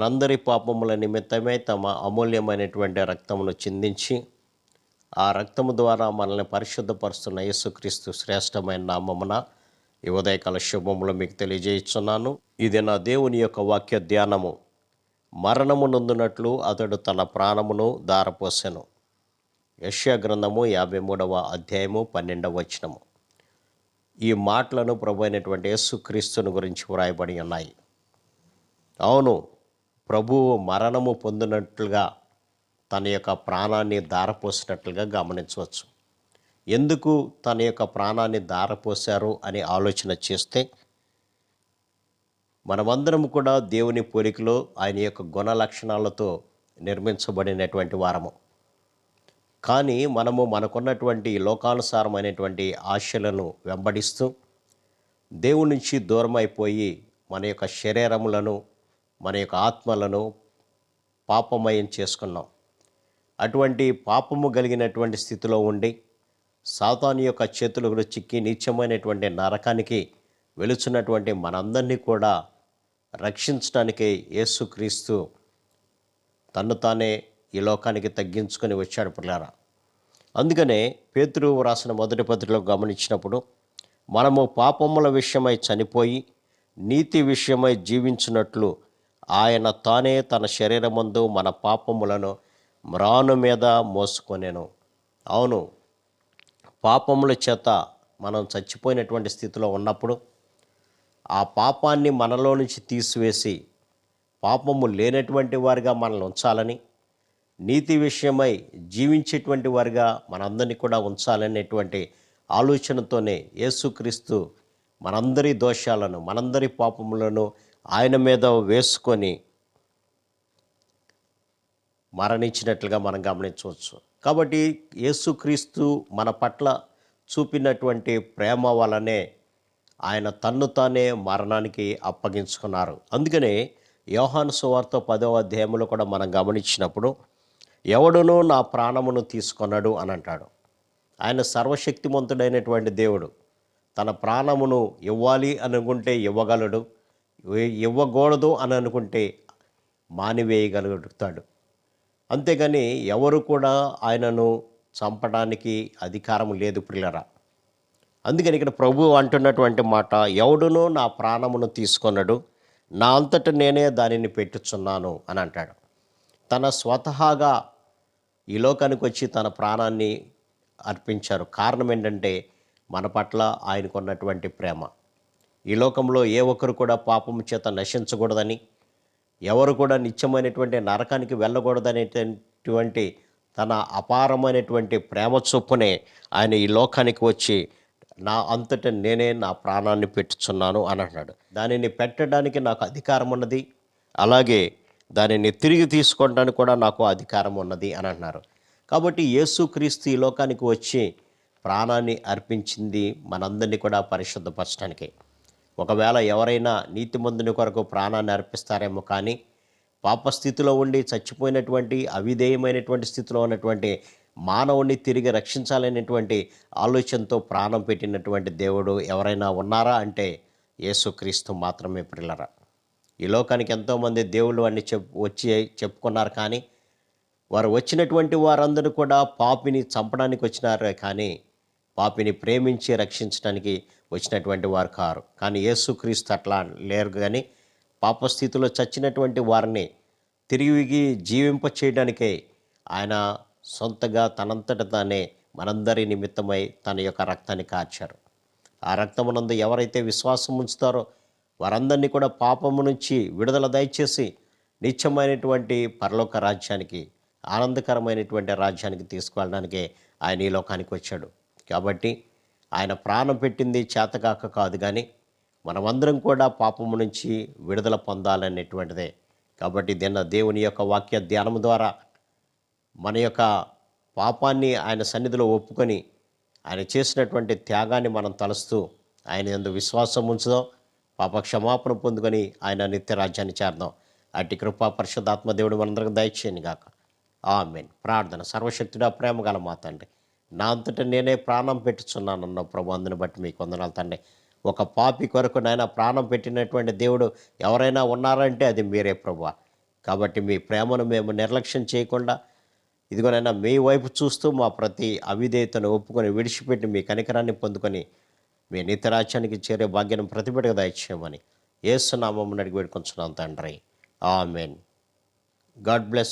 మనందరి పాపముల నిమిత్తమే తమ అమూల్యమైనటువంటి రక్తమును చిందించి ఆ రక్తము ద్వారా మనల్ని పరిశుద్ధపరుస్తున్న యేసుక్రీస్తు శ్రేష్టమైన నామమున ఈ ఉదయకాల శుభములు మీకు తెలియజేస్తున్నాను. ఇది నా దేవుని యొక్క వాక్య ధ్యానము. మరణము నొందునట్లు అతడు తన ప్రాణమును దారపోసెను యష్యా గ్రంథము యాభై మూడవ అధ్యాయము పన్నెండవ వచనము. ఈ మాటలను ప్రభు అయినటువంటి యేసుక్రీస్తుని గురించి వ్రాయబడి ఉన్నాయి. అవును ప్రభువు మరణము పొందినట్లుగా తన యొక్క ప్రాణాన్ని దారపోసినట్లుగా గమనించవచ్చు. ఎందుకు తన యొక్క ప్రాణాన్ని దారపోశారు అని ఆలోచన చేస్తే మనమందరం కూడా దేవుని పోలికలో ఆయన యొక్క గుణ లక్షణాలతో నిర్మించబడినటువంటి వారము. కానీ మనము మనకున్నటువంటి లోకానుసారమైనటువంటి ఆశలను వెంబడిస్తూ దేవుని నుంచి దూరమైపోయి మన యొక్క శరీరములను మన యొక్క ఆత్మలను పాపమయం చేసుకున్నాం. అటువంటి పాపము కలిగినటువంటి స్థితిలో ఉండి సాతాను యొక్క చేతులకు చిక్కి నిత్యమైనటువంటి నరకానికి వెలుచున్నటువంటి మనందరినీ కూడా రక్షించడానికి యేసుక్రీస్తు తన్ను తానే ఈ లోకానికి తగ్గించుకొని వచ్చాడు పిల్లారా. అందుకనే పేతురు రాసిన మొదటి పత్రికలో గమనించినప్పుడు మనము పాపముల విషయమై చనిపోయి నీతి విషయమై జీవించినట్లు ఆయన తానే తన శరీరమందు మన పాపములను మ్రాను మీద మోసుకొనేను. అవును పాపముల చేత మనం చచ్చిపోయినటువంటి స్థితిలో ఉన్నప్పుడు ఆ పాపాన్ని మనలో నుంచి తీసివేసి పాపము లేనటువంటి వారిగా మనల్ని ఉంచాలని నీతి విషయమై జీవించేటువంటి వారిగా మనందరినీ కూడా ఉంచాలనేటువంటి ఆలోచనతోనే యేసుక్రీస్తు మనందరి దోషాలను మనందరి పాపములను ఆయన మీద వేసుకొని మరణించినట్లుగా మనం గమనించవచ్చు. కాబట్టి యేసుక్రీస్తు మన పట్ల చూపినటువంటి ప్రేమ వలనే ఆయన తన్ను తానే మరణానికి అప్పగించుకున్నారు. అందుకనే యోహాను సువార్త పదవ అధ్యాయంలో కూడా మనం గమనించినప్పుడు ఎవడునూ నా ప్రాణమును తీసుకొన్నాడు అని అంటాడు. ఆయన సర్వశక్తిమంతుడైనటువంటి దేవుడు తన ప్రాణమును ఇవ్వాలి అనుకుంటే ఇవ్వగలడు. ఇవ్వకూడదు అని అనుకుంటే మానివేయగలుగుతాడు. అంతేగాని ఎవరు కూడా ఆయనను చంపడానికి అధికారం లేదు పిల్లరా. అందుకని ఇక్కడ ప్రభు అంటున్నటువంటి మాట ఎవడునూ నా ప్రాణమును తీసుకొనడు నా అంతట నేనే దానిని పెట్టుచున్నాను అని అంటాడు. తన స్వతహాగా ఈ లోకానికి వచ్చి తన ప్రాణాన్ని అర్పించారు. కారణం ఏంటంటే మన పట్ల ఆయనకున్నటువంటి ప్రేమ. ఈ లోకంలో ఏ ఒక్కరు కూడా పాపం చేత నశించకూడదని ఎవరు కూడా నిత్యమైనటువంటి నరకానికి వెళ్ళకూడదనేటువంటి తన అపారమైనటువంటి ప్రేమ చొప్పునే ఆయన ఈ లోకానికి వచ్చి నా అంతట నేనే నా ప్రాణాన్ని పెట్టుచున్నాను అని అన్నాడు దానిని పెట్టడానికి నాకు అధికారం ఉన్నది అలాగే దానిని తిరిగి తీసుకోవడానికి కూడా నాకు అధికారం ఉన్నది అని అంటున్నారు. కాబట్టి యేసుక్రీస్తు ఈ లోకానికి వచ్చి ప్రాణాన్ని అర్పించింది మనందరినీ కూడా పరిశుద్ధపరచడానికి. ఒకవేళ ఎవరైనా నీతిమంతుని కొరకు ప్రాణాన్ని అర్పిస్తారేమో కానీ పాపస్థితిలో ఉండి చచ్చిపోయినటువంటి అవిధేయమైనటువంటి స్థితిలో ఉన్నటువంటి మానవుణ్ణి తిరిగి రక్షించాలనేటువంటి ఆలోచనతో ప్రాణం పెట్టినటువంటి దేవుడు ఎవరైనా ఉన్నారా అంటే యేసుక్రీస్తు మాత్రమే పిల్లరా ఈ లోకానికి ఎంతోమంది దేవుళ్ళు అని చెప్ వచ్చి చెప్పుకున్నారు కానీ వారు వచ్చినటువంటి వారందరూ కూడా పాపిని చంపడానికి వచ్చినారే కానీ పాపిని ప్రేమించి రక్షించడానికి వచ్చినటువంటి వారు కారు. కానీ యేసుక్రీస్తు అట్లా లేరు కానీ పాపస్థితిలో చచ్చినటువంటి వారిని తిరిగి జీవింప చేయడానికే ఆయన సొంతగా తనంతట తానే మనందరి నిమిత్తమై తన యొక్క రక్తాన్ని కార్చారు. ఆ రక్తమునందు ఎవరైతే విశ్వాసం ఉంచుతారో వారందరినీ కూడా పాపము నుంచి విడుదల దయచేసి నిత్యమైనటువంటి పరలోక రాజ్యానికి ఆనందకరమైనటువంటి రాజ్యానికి తీసుకువెళ్ళడానికే ఆయన ఈ లోకానికి వచ్చాడు. కాబట్టి ఆయన ప్రాణం పెట్టింది చేతకాక కాదు కానీ మనమందరం కూడా పాపము నుంచి విడుదల పొందాలనేటువంటిదే. కాబట్టి దీన్న దేవుని యొక్క వాక్య ధ్యానం ద్వారా మన యొక్క పాపాన్ని ఆయన సన్నిధిలో ఒప్పుకొని ఆయన చేసినటువంటి త్యాగాన్ని మనం తలుస్తూ ఆయన ఎందు విశ్వాసం ఉంచుదాం. పాప క్షమాపణ పొందుకొని ఆయన నిత్య రాజ్యాన్ని చేరదాం. అట్టి కృపా పరిశుద్ధాత్మ దేవుడు మనందరికి దయచేయను గాక. ఆమెన్. ప్రార్థన. సర్వశక్తుడా ప్రేమ గల మా తండ్రి. నా అంతటా నేనే ప్రాణం పెట్టుచున్నాను అన్న ప్రభు అందుని బట్టి మీకు వందనాలు తండ్రి. ఒక పాపి కొరకు నాయన ప్రాణం పెట్టినటువంటి దేవుడు ఎవరైనా ఉన్నారంటే అది మీరే ప్రభు. కాబట్టి మీ ప్రేమను మేము నిర్లక్ష్యం చేయకుండా ఇదిగోనైనా మీ వైపు చూస్తూ మా ప్రతి అవిధేయతను ఒప్పుకొని విడిచిపెట్టి మీ కనికరాన్ని పొందుకొని మీ నిత్యరాజ్యానికి చేరే భాగ్యం ప్రతిపెట్టగా దయచేయమని ఏసునామం అడిగి వేడుకొంచున్నాం తండ్రి. ఆమెన్. God bless